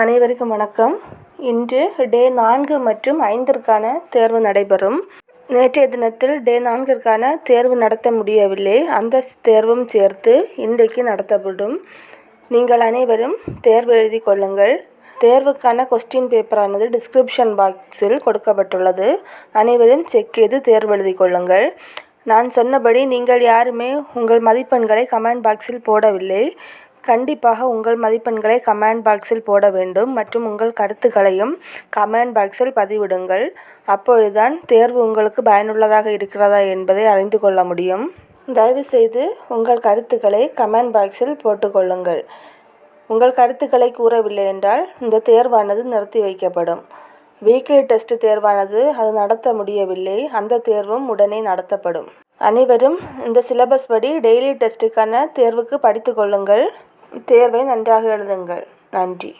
அனைவருக்கும் வணக்கம். இன்று டே நான்கு மற்றும் ஐந்திற்கான தேர்வு நடைபெறும். நேற்றைய தினத்தில் டே நான்கிற்கான தேர்வு நடத்த முடியவில்லை. அந்த தேர்வும் சேர்த்து இன்றைக்கு நடத்தப்படும். நீங்கள் அனைவரும் தேர்வு எழுதி கொள்ளுங்கள். தேர்வுக்கான கொஸ்டின் பேப்பரானது டிஸ்கிரிப்ஷன் பாக்ஸில் கொடுக்கப்பட்டுள்ளது. அனைவரும் செக் செய்து தேர்வு எழுதி கொள்ளுங்கள். நான் சொன்னபடி நீங்கள் யாருமே உங்கள் மதிப்பெண்களை கமெண்ட் பாக்ஸில் போடவில்லை. கண்டிப்பாக உங்கள் மதிப்பெண்களை கமெண்ட் பாக்ஸில் போட வேண்டும் மற்றும் உங்கள் கருத்துக்களையும் கமெண்ட் பாக்ஸில் பதிவிடுங்கள். அப்பொழுதுதான் தேர்வு உங்களுக்கு பயனுள்ளதாக இருக்கிறதா என்பதை அறிந்து கொள்ள முடியும். தயவுசெய்து உங்கள் கருத்துக்களை கமெண்ட் பாக்ஸில் போட்டுக்கொள்ளுங்கள். உங்கள் கருத்துக்களை கூறவில்லை என்றால் இந்த தேர்வானது நிறுத்தி வைக்கப்படும். வீக்லி டெஸ்ட் தேர்வானது அது நடத்த முடியவில்லை. அந்த தேர்வும் உடனே நடத்தப்படும். அனைவரும் இந்த சிலபஸ் படி டெய்லி டெஸ்ட்டுக்கான தேர்வுக்கு படித்து கொள்ளுங்கள். தேர்வை நன்றாக எழுதுங்கள். நன்றி.